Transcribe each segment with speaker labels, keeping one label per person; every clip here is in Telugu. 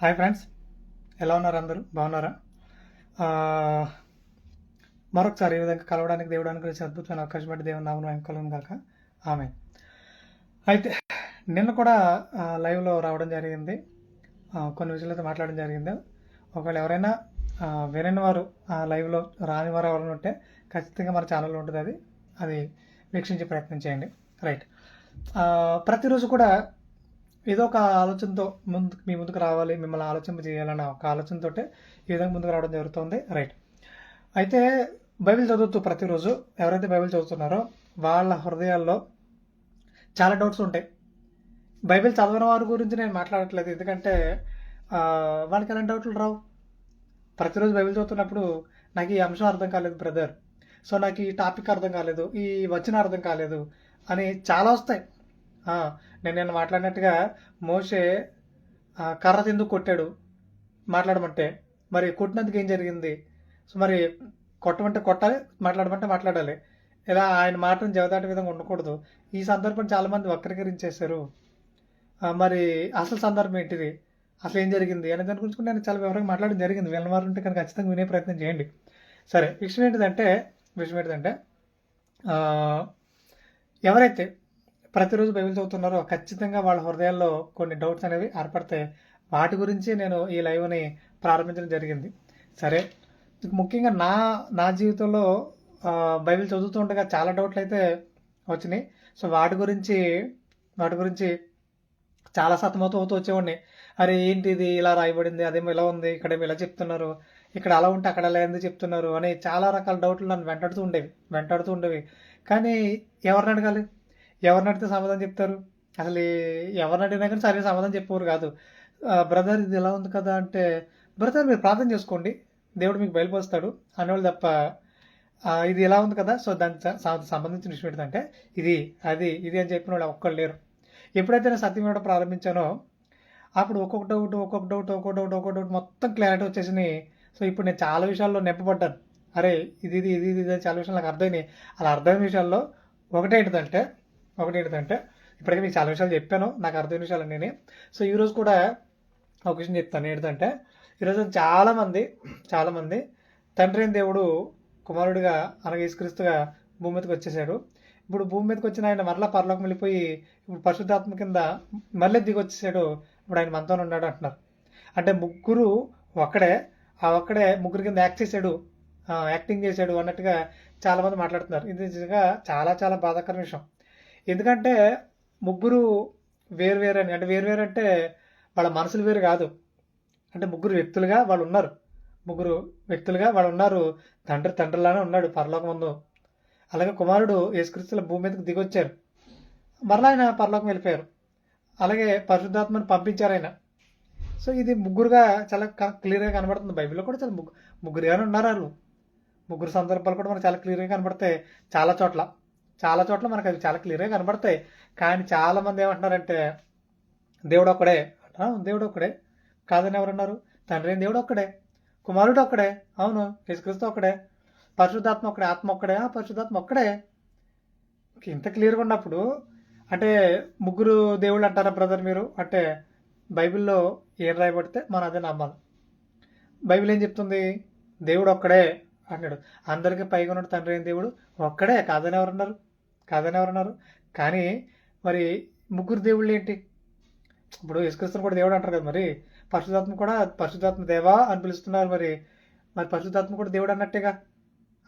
Speaker 1: హాయ్ ఫ్రెండ్స్ ఎలా ఉన్నారు అందరూ? బాగున్నారా? మరొకసారి ఈ విధంగా కలవడానికి దేవుడానికి గురించి అద్భుతమైన అవకాశం పెట్టి దేవుని నామను ఆయన కాక ఆమె అయితే నిన్న కూడా లైవ్లో రావడం జరిగింది. కొన్ని విషయాలతో మాట్లాడడం జరిగింది. ఒకవేళ ఎవరైనా వినని వారు ఆ లైవ్లో రాని వారు ఎవరైనా ఉంటే ఖచ్చితంగా మన ఛానల్లో ఉంటుంది అది. అది వీక్షించే ప్రయత్నం చేయండి. రైట్ ప్రతిరోజు కూడా ఏదో ఒక ఆలోచనతో ముందు మీ ముందుకు రావాలి మిమ్మల్ని ఆలోచింప చేయాలన్న ఒక ఆలోచనతో ఈ విధంగా ముందుకు రావడం జరుగుతుంది. రైట్. అయితే బైబిల్ చదువుతూ ప్రతిరోజు ఎవరైతే బైబిల్ చదువుతున్నారో వాళ్ళ హృదయాల్లో చాలా డౌట్స్ ఉంటాయి. బైబిల్ చదవని వారి గురించి నేను మాట్లాడట్లేదు. ఎందుకంటే వాళ్ళకి ఎలాంటి డౌట్లు రావు. ప్రతిరోజు బైబిల్ చదువుతున్నప్పుడు నాకు ఈ అంశం అర్థం కాలేదు బ్రదర్. సో నాకు ఈ టాపిక్ అర్థం కాలేదు ఈ వచ్చిన అర్థం కాలేదు అని చాలా వస్తాయి. నేను నేను మాట్లాడినట్టుగా మోషే కర్ర ఎందుకు కొట్టాడు మాట్లాడమంటే. మరి కొట్టినందుకు ఏం జరిగింది? సో మరి కొట్టమంటే కొట్టాలి మాట్లాడమంటే మాట్లాడాలి. ఇలా ఆయన మాటను జవదాటి విధంగా ఉండకూడదు. ఈ సందర్భం చాలామంది వక్రీకరించేశారు. మరి అసలు సందర్భం ఏంటిది? అసలు ఏం జరిగింది? అనే దాని గురించి నేను చాలా వివరంగా మాట్లాడడం జరిగింది. విన్న ఉంటే కనుక ఖచ్చితంగా వినే ప్రయత్నం చేయండి. సరే విషయం ఏంటిదంటే విషయం ఏంటిదంటే ఎవరైతే ప్రతిరోజు బైబిల్ చదువుతున్నారో ఖచ్చితంగా వాళ్ళ హృదయాల్లో కొన్ని డౌట్స్ అనేవి ఏర్పడతాయి వాటి గురించి నేను ఈ లైవ్ని ప్రారంభించడం జరిగింది. సరే ముఖ్యంగా నా నా జీవితంలో బైబిల్ చదువుతూ ఉండగా చాలా డౌట్లు అయితే వచ్చినాయి. సో వాటి గురించి వాటి గురించి చాలా సతమతం అవుతూ వచ్చేవాడిని. అరే ఏంటి ఇది? ఇలా రాయబడింది అదేమో ఇలా ఉంది ఇక్కడేమో ఇలా చెప్తున్నారు ఇక్కడ అలా ఉంటే అక్కడ అలా ఎందుకు చెప్తున్నారు అని చాలా రకాల డౌట్లు నన్ను వెంటాడుతూ ఉండేవి వెంటాడుతూ ఉండేవి. కానీ ఎవరిని అడగాలి? ఎవరిని అడిగితే సమాధానం చెప్తారు? అసలు ఎవరిని అడిగినా కానీ సరే సమాధానం చెప్పేవారు కాదు. బ్రదర్ ఇది ఎలా ఉంది కదా అంటే బ్రదర్ మీరు ప్రార్థన చేసుకోండి. దేవుడు మీకు బయలుపరుస్తాడు. అనేవాళ్ళు తప్ప ఇది ఎలా ఉంది కదా? సో దానికి సంబంధించిన విషయం ఏంటంటే ఇది అది ఇది అని చెప్పిన వాళ్ళు ఒక్కళ్ళు లేరు. ఎప్పుడైతే నేను సత్యం ఇవ్వడం ప్రారంభించానో అప్పుడు ఒక్కొక్క డౌట్ ఒక్కొక్క డౌట్ ఒక్కొక్క డౌట్ ఒక్కొక్క డౌట్ మొత్తం క్లారిటీ వచ్చేసినాయి సో ఇప్పుడు నేను చాలా విషయాల్లో నింపబడ్డాను అరే ఇది ఇది ఇది ఇది చాలా విషయాలు నాకు అర్థమైనాయి. అలా అర్థమైన విషయాల్లో ఒకటే ఏంటంటే ఒకటి ఏంటంటే ఇప్పటికే మీకు చాలా విషయాలు చెప్పాను నాకు అర్థమైన విషయాలు నేనే సో ఈరోజు కూడా ఒక విషయం చెప్తాను. ఏంటంటే ఈరోజు చాలామంది చాలామంది తండ్రి అయిన దేవుడు కుమారుడిగా అనగా యేసుక్రీస్తుగా భూమి మీదకి వచ్చేసాడు. ఇప్పుడు భూమి మీదకి వచ్చిన ఆయన మరలా పరలోకం వెళ్ళిపోయి ఇప్పుడు పరిశుద్ధాత్మ కింద మళ్ళీ దిగి వచ్చేసాడు. ఇప్పుడు ఆయన మనతో ఉన్నాడు అంటున్నారు. అంటే ముగ్గురు ఒక్కడే ఆ ఒక్కడే ముగ్గురు కింద యాక్ట్ చేశాడు. యాక్టింగ్ చేశాడు అన్నట్టుగా చాలామంది మాట్లాడుతున్నారు. ఇది నిజంగా చాలా చాలా బాధాకర విషయం. ఎందుకంటే ముగ్గురు వేరు వేరు అని అంటే వేరు వేరు అంటే వాళ్ళ మనసులు వేరు కాదు. అంటే ముగ్గురు వ్యక్తులుగా వాళ్ళు ఉన్నారు. ముగ్గురు వ్యక్తులుగా వాళ్ళు ఉన్నారు. తండ్రి తండ్రిలానే ఉన్నాడు పరలోకముందు అలాగే కుమారుడు యేసుక్రీస్తుల భూమి మీదకి దిగొచ్చారు. మరలా ఆయన పరలోకం వెళ్ళిపోయారు. అలాగే పరిశుద్ధాత్మని పంపించారు ఆయన. సో ఇది ముగ్గురుగా చాలా క్లియర్గా కనబడుతుంది. బైబిల్లో కూడా చాలా ముగ్గు ముగ్గురుగానే ఉన్నారు వాళ్ళు. ముగ్గురు సందర్భాలు కూడా మనకు చాలా క్లియర్గా కనబడతాయి చాలా చోట్ల. చాలా చోట్ల మనకు అవి చాలా క్లియర్గా కనబడతాయి. కానీ చాలా మంది ఏమంటున్నారంటే దేవుడు ఒక్కడే. దేవుడు ఒక్కడే. కాదని ఎవరున్నారు? తండ్రి దేవుడు ఒక్కడే. కుమారుడు ఒక్కడే. అవును. యేసుక్రీస్తు ఒక్కడే. పరిశుద్ధాత్మ ఒక్కడే. ఆత్మ ఒక్కడే. ఆ, పరిశుద్ధాత్మ ఒక్కడే. ఇంత క్లియర్గా ఉన్నప్పుడు అంటే ముగ్గురు దేవుళ్ళు అంటారా బ్రదర్ మీరు? అంటే బైబిల్లో ఏం రాయబడితే మనం అదే నమ్మాలి. బైబిల్ ఏం చెప్తుంది? దేవుడు ఒక్కడే అన్నాడు అందరికీ పైగా ఉన్నాడు తండ్రి అయిన దేవుడు ఒక్కడే కాదని ఎవరున్నారు? కాదని ఎవరన్నారు కానీ మరి ముగ్గురు దేవుళ్ళు ఏంటి? ఇప్పుడు యేసుక్రీస్తుని కూడా దేవుడు అంటారు కదా మరి. పరిశుధాత్మ కూడా పరిశుధాత్మ దేవా అని పిలుస్తున్నారు మరి. మరి పరిశుధాత్మ కూడా దేవుడు అన్నట్టేగా?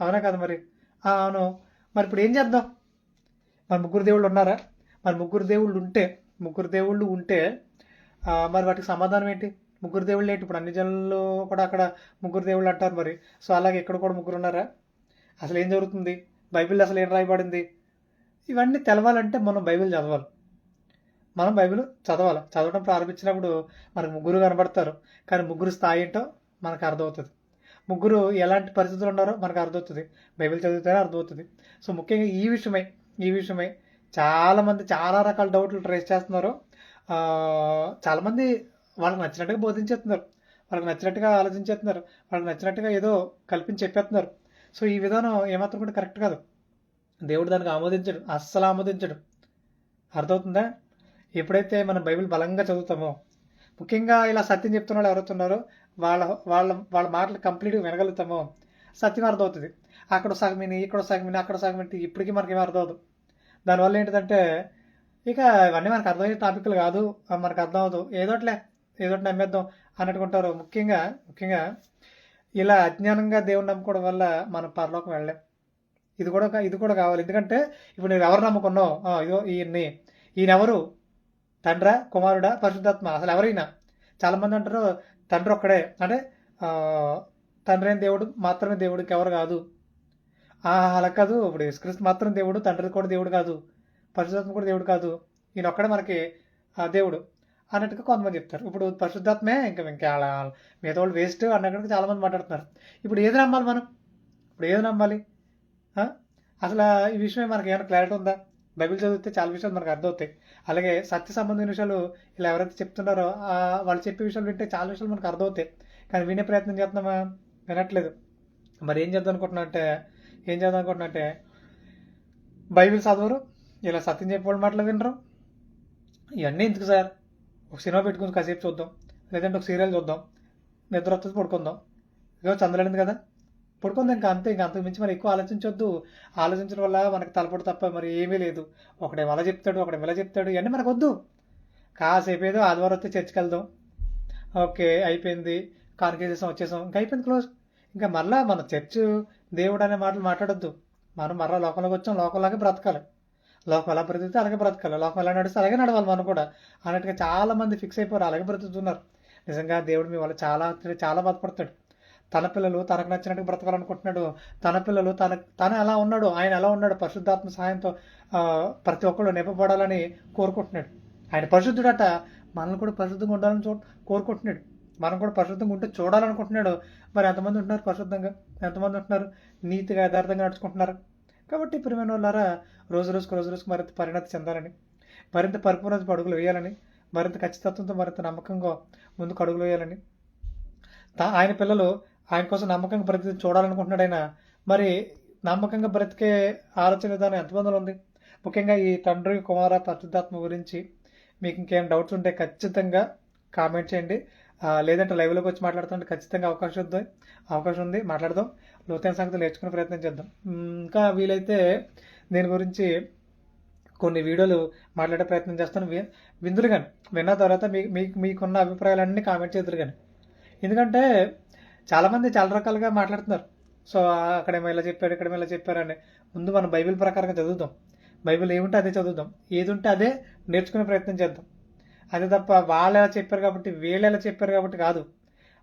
Speaker 1: అవునా కదా మరి? అవును. మరి ఇప్పుడు ఏం చేద్దాం? మరి ముగ్గురు దేవుళ్ళు ఉన్నారా? మరి ముగ్గురు దేవుళ్ళు ఉంటే ముగ్గురు దేవుళ్ళు ఉంటే మరి వాటికి సమాధానం ఏంటి? ముగ్గురు దేవుళ్ళు ఏంటి? ఇప్పుడు అన్ని జనుల్లో కూడా అక్కడ ముగ్గురు దేవుళ్ళు అంటారు మరి. సో అలాగే ఇక్కడ కూడా ముగ్గురు ఉన్నారా? అసలు ఏం జరుగుతుంది? బైబిల్ అసలు ఏం రాయబడింది? ఇవన్నీ తెలవాలంటే మనం బైబిల్ చదవాలి. మనం బైబిల్ చదవాలి. చదవడం ప్రారంభించినప్పుడు మనకు ముగ్గురు కనబడతారు. కానీ ముగ్గురు స్థాయి ఏంటో మనకు అర్థమవుతుంది. ముగ్గురు ఎలాంటి పరిస్థితులు ఉన్నారో మనకు అర్థమవుతుంది. బైబిల్ చదివితేనే అర్థమవుతుంది. సో ముఖ్యంగా ఈ విషయమై ఈ విషయమై చాలామంది చాలా రకాల డౌట్లు ట్రేస్ చేస్తున్నారు. చాలామంది వాళ్ళకి నచ్చినట్టుగా బోధించేస్తున్నారు. వాళ్ళకి నచ్చినట్టుగా ఆలోచించేస్తున్నారు. వాళ్ళకి నచ్చినట్టుగా ఏదో కల్పించి చెప్పేస్తున్నారు. సో ఈ విధానం ఏమాత్రం కూడా కరెక్ట్ కాదు. దేవుడు దానికి ఆమోదించడు అస్సలు ఆమోదించడు. అర్థమవుతుందా? ఎప్పుడైతే మనం బైబిల్ బలంగా చదువుతామో ముఖ్యంగా ఇలా సత్యం చెప్తున్న వాళ్ళు ఎవరైతే వాళ్ళ వాళ్ళ వాళ్ళ మాటలు కంప్లీట్గా వినగలుగుతామో సత్యం అర్థమవుతుంది. అక్కడ సగమిని ఇక్కడ సగమిని అక్కడ సగమిని ఇప్పటికీ మనకి ఏమీ అర్థం అవుతుంది దానివల్ల ఏంటంటే ఇక ఇవన్నీ మనకు అర్థమయ్యే టాపిక్లు కాదు మనకు అర్థం అవదు ఏదోట్లే ఏదోటి నమ్మేద్దాం అన్నట్టుకుంటారు ముఖ్యంగా ముఖ్యంగా ఇలా అజ్ఞానంగా దేవుని నమ్ముకోవడం వల్ల మనం పరలోకం వెళ్ళలేం. ఇది కూడా ఇది కూడా కావాలి. ఎందుకంటే ఇప్పుడు నేను ఎవరు నమ్ముకున్నావు? ఇదో ఈయన్ని. ఈయన ఎవరు తండ్రా కుమారుడా పరిశుద్ధాత్మ. అసలు ఎవరైనా. చాలామంది అంటారు తండ్రి ఒక్కడే. అంటే తండ్రి దేవుడు మాత్రమే దేవుడికి ఎవరు కాదు. అలా కాదు. ఇప్పుడు యేసుక్రీస్తు మాత్రం దేవుడు తండ్రి కూడా దేవుడు కాదు. పరిశుద్ధాత్మ కూడా దేవుడు కాదు. ఈయన ఒక్కడే మనకి దేవుడు అన్నట్టుగా కొంతమంది చెప్తారు. ఇప్పుడు పరిశుద్ధాత్మే ఇంకా ఇంకా మిగతా వాళ్ళు వేస్ట్ అన్నట్టుగా చాలామంది మాట్లాడుతున్నారు. ఇప్పుడు ఏది నమ్మాలి మనం? ఇప్పుడు ఏది నమ్మాలి? అసలు ఈ విషయం మనకి ఏమైనా క్లారిటీ ఉందా? బైబిల్ చదివితే చాలా విషయాలు మనకు అర్థమవుతాయి. అలాగే సత్య సంబంధమైన విషయాలు ఇలా ఎవరైతే చెప్తున్నారో వాళ్ళు చెప్పే విషయాలు వింటే చాలా విషయాలు మనకు అర్థమవుతాయి. కానీ వినే ప్రయత్నం చేస్తున్నామా వినట్లేదు. మరి ఏం చేద్దాం అనుకుంటున్నా అంటే ఏం చేద్దాం అనుకుంటున్నా అంటే బైబిల్ చదవరు ఇలా సత్యం చెప్పేవాళ్ళ మాటలు వినరు. ఇవన్నీ ఎందుకు సార్? ఒక సినిమా పెట్టుకుని కాసేపు చూద్దాం లేదంటే ఒక సీరియల్ చూద్దాం నిద్ర వస్తుంది పడుకుందాం. ఇదో చంద్రలేదు కదా? పడుకుంది ఇంకా అంతే ఇంకా అంతకు మించి మరి ఎక్కువ ఆలోచించొద్దు. ఆలోచించడం వల్ల మనకి తలపడు తప్ప మరి ఏమీ లేదు. ఒకడేమో అలా చెప్తాడు ఒకడేమో ఇలా చెప్తాడు ఇవన్నీ మనకు వద్దు. కాసేపు ఏదో ఆదివారం వస్తే చర్చికి వెళ్దాం. ఓకే అయిపోయింది. కాన్కేసేసాం వచ్చేసాం. ఇంకా అయిపోయింది క్లోజ్. ఇంకా మళ్ళీ మన చర్చ్ దేవుడు అనే మాటలు మాట్లాడొద్దు. మనం మరలా లోకంలోకి వచ్చాం లోకంలాగే బ్రతకాలి. లోకం ఎలా బ్రతికితే అలాగే బ్రతకాలి. లోకం ఎలా నడిస్తే అలాగే నడవాలి మనం కూడా. అన్నట్టుగా చాలా మంది ఫిక్స్ అయిపోయారు అలాగే బ్రతుకుతున్నారు. నిజంగా దేవుడు మీ వల్ల చాలా చాలా బాధపడతాడు. తన పిల్లలు తనకు నచ్చినట్టు బ్రతకాలనుకుంటున్నాడు. తన పిల్లలు తన తను ఎలా ఉన్నాడు ఆయన ఎలా ఉన్నాడు పరిశుద్ధాత్మ సహాయంతో ప్రతి ఒక్కళ్ళు నింపబడాలని కోరుకుంటున్నాడు. ఆయన పరిశుద్ధుడట మనల్ని కూడా పరిశుద్ధంగా ఉండాలని చూ కోరుకుంటున్నాడు. మనం కూడా పరిశుద్ధంగా ఉంటే చూడాలనుకుంటున్నాడు. మరి ఎంతమంది ఉంటున్నారు పరిశుద్ధంగా? ఎంతమంది ఉంటున్నారు? నీతిగా యథార్థంగా నడుచుకుంటున్నారు? కాబట్టి ప్రియమైన వాళ్ళారా రోజు రోజుకు రోజు రోజుకు మరింత పరిణతి చెందాలని మరింత పరిపూర్ణత అడుగులు వేయాలని మరింత ఖచ్చితత్వంతో మరింత నమ్మకంగా ముందుకు అడుగులు వేయాలని ఆయన పిల్లలు ఆయన కోసం నమ్మకంగా బ్రతికి చూడాలనుకుంటున్నాడు ఆయన. మరి నమ్మకంగా బ్రతికే ఆలోచన విధానం ఎంతమందిలో ఉంది? ముఖ్యంగా ఈ తండ్రి కుమార పరిశుద్ధాత్మ గురించి మీకు ఇంకేం డౌట్స్ ఉంటే ఖచ్చితంగా కామెంట్ చేయండి. లేదంటే లైవ్లోకి వచ్చి మాట్లాడుతుంటే ఖచ్చితంగా అవకాశం ఉంది. అవకాశం ఉంది. మాట్లాడదాం. లోతైన సంగతి నేర్చుకునే ప్రయత్నం చేద్దాం. ఇంకా వీలైతే దీని గురించి కొన్ని వీడియోలు మాట్లాడే ప్రయత్నం చేస్తాను. వి- విందులు కానీ విన్న తర్వాత మీ మీకు మీకున్న అభిప్రాయాలన్నీ కామెంట్ చేద్దరు కానీ ఎందుకంటే చాలామంది చాలా రకాలుగా మాట్లాడుతున్నారు. సో అక్కడేమో ఇలా చెప్పారు ఇక్కడేమో ఇలా చెప్పారు అని. ముందు మనం బైబిల్ ప్రకారంగా చదువుదాం. బైబిల్ ఏముంటే అదే చదువుదాం. ఏది ఉంటే అదే నేర్చుకునే ప్రయత్నం చేద్దాం. అదే తప్ప వాళ్ళు ఎలా చెప్పారు కాబట్టి వీళ్ళు ఎలా చెప్పారు కాబట్టి కాదు.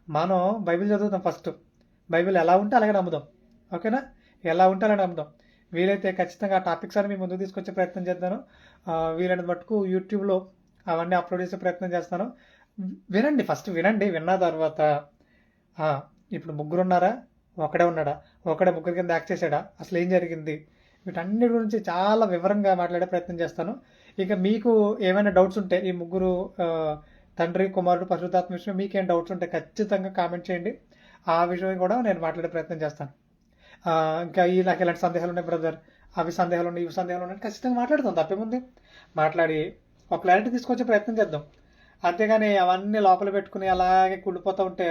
Speaker 1: మనం బైబిల్ చదువుతాం ఫస్ట్. బైబిల్ ఎలా ఉంటే అలాగే నమ్ముదాం. ఓకేనా? ఎలా ఉంటే అలాగే నమ్ముదాం. వీలైతే ఖచ్చితంగా ఆ టాపిక్స్ అని మీ ముందుకు తీసుకొచ్చే ప్రయత్నం చేస్తాను వీలైనంత మటుకు యూట్యూబ్లో అవన్నీ అప్లోడ్ చేసే ప్రయత్నం చేస్తాను. వినండి ఫస్ట్ వినండి. విన్న తర్వాత ఇప్పుడు ముగ్గురు ఉన్నారా ఒకడే ఉన్నాడా? ఒకడే ముగ్గురు కింద యాక్ట్ చేశాడా? అసలు ఏం జరిగింది? వీటన్నిటి గురించి చాలా వివరంగా మాట్లాడే ప్రయత్నం చేస్తాను. ఇక మీకు ఏమైనా డౌట్స్ ఉంటే ఈ ముగ్గురు తండ్రి కుమారుడు పరిశుద్ధాత్మ విషయం మీకేం డౌట్స్ ఉంటే ఖచ్చితంగా కామెంట్ చేయండి. ఆ విషయం కూడా నేను మాట్లాడే ప్రయత్నం చేస్తాను. ఇంకా ఈ నాకు ఇలాంటి సందేహాలు ఉన్నాయి బ్రదర్. అవి సందేహాలు ఉన్నాయి ఇవి సందేహాలు ఉన్నాయి ఖచ్చితంగా మాట్లాడుతాం తప్పేముంది. మాట్లాడి ఒక క్లారిటీ తీసుకొచ్చే ప్రయత్నం చేద్దాం. అంతేగాని అవన్నీ లోపల పెట్టుకుని అలాగే కుళ్ళిపోతూ ఉంటే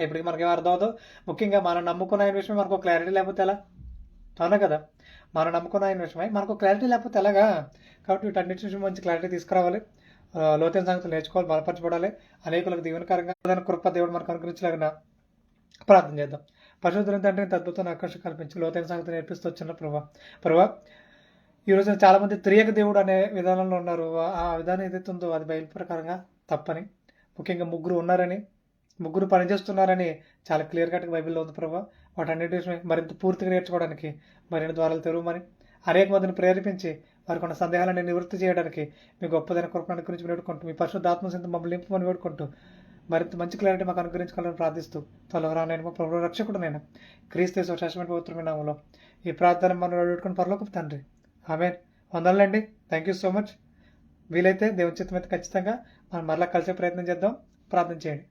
Speaker 1: ఇప్పటికి మనకి ఏం ముఖ్యంగా మనం నమ్ముకున్న ఇన్వెస్ట్మెంట్ విషయం మనకు క్లారిటీ లేకపోతే ఎలా? అవునా కదా? మనం నమ్ముకున్న ఇన్వెస్ట్మెంట్ మనకు క్లారిటీ లేకపోతే ఎలాగా? కాబట్టి వీటన్నిటి నుంచి మంచి క్లారిటీ తీసుకురావాలి. లోతైన సంగతులు నేర్చుకోవాలి బలపరచబడాలి. అనేకులకు దీవెనకరంగా కృప దేవుడు మనకు అనుగ్రహించలేక ప్రార్థన చేద్దాం. పరిశుద్ధుల తండ్రి ఇంత ఆకర్షణ కల్పించి లోతైన సంగతి నేర్పిస్తూ వచ్చిన ప్రభా. ప్రభా ఈ చాలామంది త్రియక దేవుడు అనే విధానంలో ఉన్నారు. ఆ విధానం ఏదైతే ఉందో అది బయలు ప్రకారంగా తప్పని ముఖ్యంగా ముగ్గురు ఉన్నారని ముగ్గురు పనిచేస్తున్నారని చాలా క్లియర్ కట్గా బైబిల్లో ఉంది ప్రభా. వాటన్నిటి విషయమై మరింత పూర్తిగా నేర్చుకోవడానికి మరిన్ని ద్వారాలు తెరవమని అనేక మందిని ప్రేరేపించి వారికి ఉన్న సందేహాలను నివృత్తి చేయడానికి మీ గొప్పదైన కృపణ గురించి వేడుకుంటూ మీ పరిశుద్ధాత్మ సింత మమ్మల్ని నింపమని వేడుకుంటూ మరింత మంచి క్లారిటీ మాకు అనుగ్రహించుకోవాలని ప్రార్థిస్తూ త్వరగా నేను ప్రభు రక్షకుడు నేను క్రీస్తు శాశ్వత పవిత్రమైన నామంలో. ఈ ప్రార్థన మనం వేడుకుని పరలోకి తండ్రి. ఆమె వందలండి థ్యాంక్ యూ సో మచ్ వీలైతే దేవుని చిత్తం అయితే ఖచ్చితంగా మనం మరలా కలిసే ప్రయత్నం చేద్దాం. ప్రార్థన చేయండి.